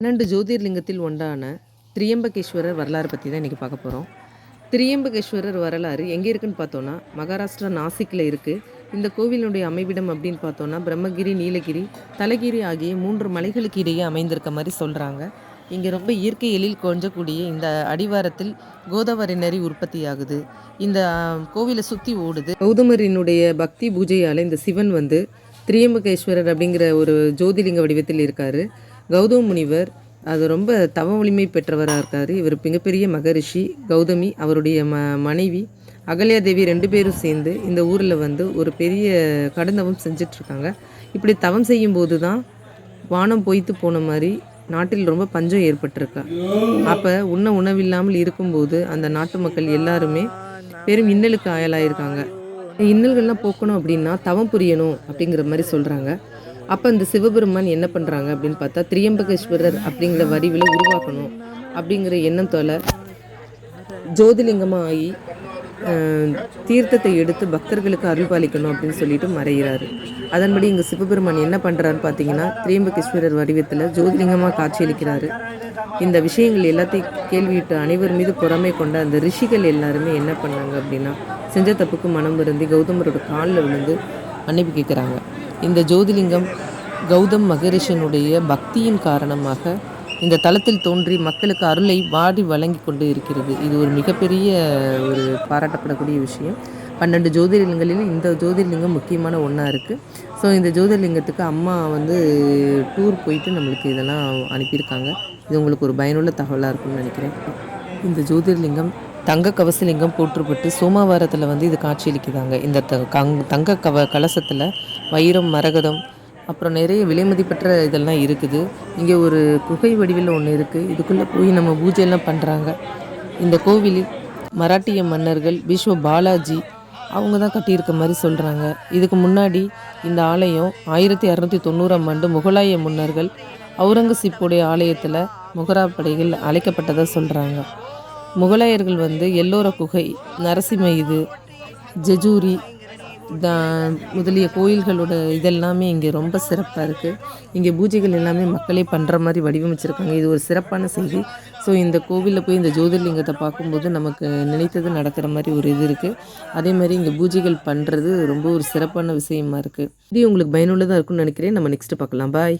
பன்னெண்டு ஜோதிர்லிங்கத்தில் ஒன்றான திரியம்பகேஸ்வரர் வரலாறு பற்றி தான் இன்றைக்கி பார்க்க போகிறோம் திரியம்பகேஸ்வரர் வரலாறு எங்கே இருக்குன்னு பார்த்தோன்னா மகாராஷ்டிரா நாசிக்கில் இருக்குது இந்த கோவிலுடைய அமைவிடம் அப்படின்னு பார்த்தோன்னா பிரம்மகிரி நீலகிரி தலகிரி ஆகிய மூன்று மலைகளுக்கு இடையே அமைந்திருக்க மாதிரி சொல்கிறாங்க இங்கே ரொம்ப இயற்கை எழில் கொஞ்சக்கூடிய இந்த அடிவாரத்தில் கோதாவரி நரி உற்பத்தி ஆகுது. இந்த கோவிலை சுற்றி ஓடுது. கௌதமரினுடைய பக்தி பூஜையால் இந்த சிவன் வந்து திரியம்பகேஸ்வரர் அப்படிங்கிற ஒரு ஜோதிலிங்க வடிவத்தில் இருக்கார். கௌதம முனிவர் அது ரொம்ப தவ வலிமை பெற்றவராக இருக்கார். இவர் மிகப்பெரிய மகரிஷி. கௌதமி அவருடைய ம மனைவி. அகல்யா தேவி ரெண்டு பேரும் சேர்ந்து இந்த ஊரில் வந்து ஒரு பெரிய கடந்தவம் செஞ்சிட்ருக்காங்க. இப்படி தவம் செய்யும்போது தான் வானம் பொய்த்து போன மாதிரி நாட்டில் ரொம்ப பஞ்சம் ஏற்பட்டிருக்கா. அப்போ உண்ண உணவில்லாமல் இருக்கும்போது அந்த நாட்டு மக்கள் எல்லாருமே பெரும் இன்னலுக்கு ஆயலாயிருக்காங்க. இன்னல்கள்லாம் போக்கணும் அப்படின்னா தவம் புரியணும் அப்படிங்கிற மாதிரி சொல்கிறாங்க அப்போ இந்த சிவபெருமான் என்ன பண்ணுறாங்க அப்படின்னு பார்த்தா திரியம்பகேஸ்வரர் அப்படிங்கிற வடிவில் உருவாக்கணும் அப்படிங்கிற எண்ணத்தோல ஜோதிலிங்கமாக ஆகி தீர்த்தத்தை எடுத்து பக்தர்களுக்கு அருள்பாலிக்கணும் அப்படின்னு சொல்லிட்டு மறைகிறாரு அதன்படி இங்கே சிவபெருமான் என்ன பண்ணுறாருன்னு பார்த்தீங்கன்னா திரியம்பகேஸ்வரர் வடிவத்தில் ஜோதிலிங்கமாக காட்சியளிக்கிறாரு. இந்த விஷயங்கள் எல்லாத்தையும் கேள்வியிட்டு அனைவர் மீது பொறாமை கொண்ட அந்த ரிஷிகள் எல்லாருமே என்ன பண்ணாங்க அப்படின்னா செஞ்ச தப்புக்கு மனம் வருந்தி கௌதமரோட காலில் விழுந்து மன்னிப்பு கேட்குறாங்க இந்த ஜோதிலிங்கம் கௌதம் மகரிஷனுடைய பக்தியின் காரணமாக இந்த தளத்தில் தோன்றி மக்களுக்கு அருளை வாடி வழங்கி கொண்டு இருக்கிறது. இது ஒரு மிகப்பெரிய ஒரு பாராட்டப்படக்கூடிய விஷயம். பன்னெண்டு ஜோதிர்லிங்கங்களில் இந்த ஜோதிர்லிங்கம் முக்கியமான ஒன்றா இருக்குது ஸோ இந்த ஜோதிர்லிங்கத்துக்கு அம்மா வந்து டூர் போயிட்டு நம்மளுக்கு இதெல்லாம் அனுப்பியிருக்காங்க. இது உங்களுக்கு ஒரு பயனுள்ள தகவலாக இருக்கும்னு நினைக்கிறேன். இந்த ஜோதிர்லிங்கம் தங்க கவசலிங்கம் போற்றுப்பட்டு சோமவாரத்தில் வந்து இது காட்சியளிக்குதாங்க இந்த தங்க கவ கலசத்தில் வைரம் மரகதம் அப்புறம் நிறைய விலைமதிப்பற்ற இதெல்லாம் இருக்குது. இங்கே ஒரு குகை வடிவில் ஒன்று இருக்குது இதுக்குள்ளே போய் நம்ம பூஜையெல்லாம் பண்ணுறாங்க இந்த கோவிலில் மராட்டிய மன்னர்கள் விஸ்வ பாலாஜி அவங்க தான் கட்டியிருக்க மாதிரி சொல்கிறாங்க இதுக்கு முன்னாடி இந்த ஆலயம் ஆயிரத்தி அறநூற்றி தொண்ணூறாம் ஆண்டு முகலாய முன்னர்கள் அவுரங்கசீப்புடைய ஆலயத்தில் முகரா படைகள் அழைக்கப்பட்டதாக சொல்கிறாங்க முகலாயர்கள் வந்து எல்லோர குகை நரசிம்ம இது ஜெஜூரி முதலிய கோயில்களோட இதெல்லாமே இங்கே ரொம்ப சிறப்பாக இருக்குது இங்கே பூஜைகள் எல்லாமே மக்களே பண்ணுற மாதிரி வடிவமைச்சிருக்காங்க. இது ஒரு சிறப்பான செய்தி. ஸோ இந்த கோவிலில் போய் இந்த ஜோதிர்லிங்கத்தை பார்க்கும்போது நமக்கு நினைத்தது நடக்கிற மாதிரி ஒரு இது இருக்குது அதே மாதிரி இங்கே பூஜைகள் பண்ணுறது ரொம்ப ஒரு சிறப்பான விஷயமா இருக்குது இது உங்களுக்கு பயனுள்ளதாக இருக்கும்னு நினைக்கிறேன். நம்ம நெக்ஸ்ட்டு பார்க்கலாம். பாய்